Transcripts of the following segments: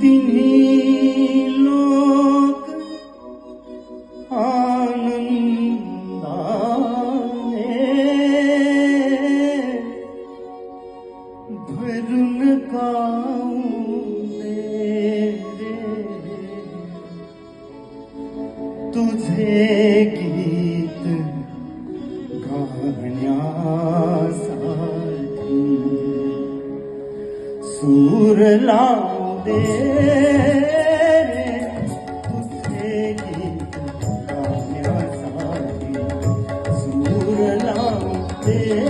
তিনি লোক আনন্দানে ধরুন কাউনে तुझे गीत गाण्यासा सुर लाउदे रे तुसेली सुर लाउदे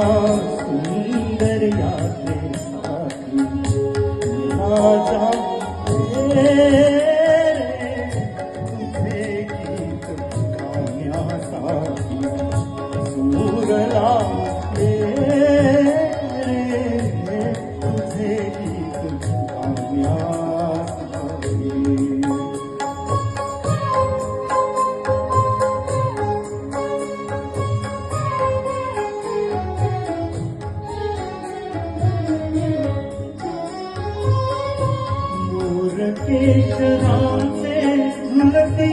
सुंदर याद सूरला सुलती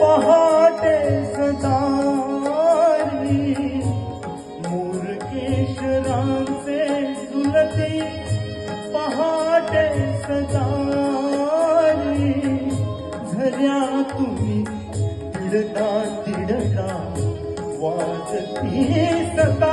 पहाटे सदा मूर् केशरान्ते सुलती पहाटे सदा धर्यािर्तािर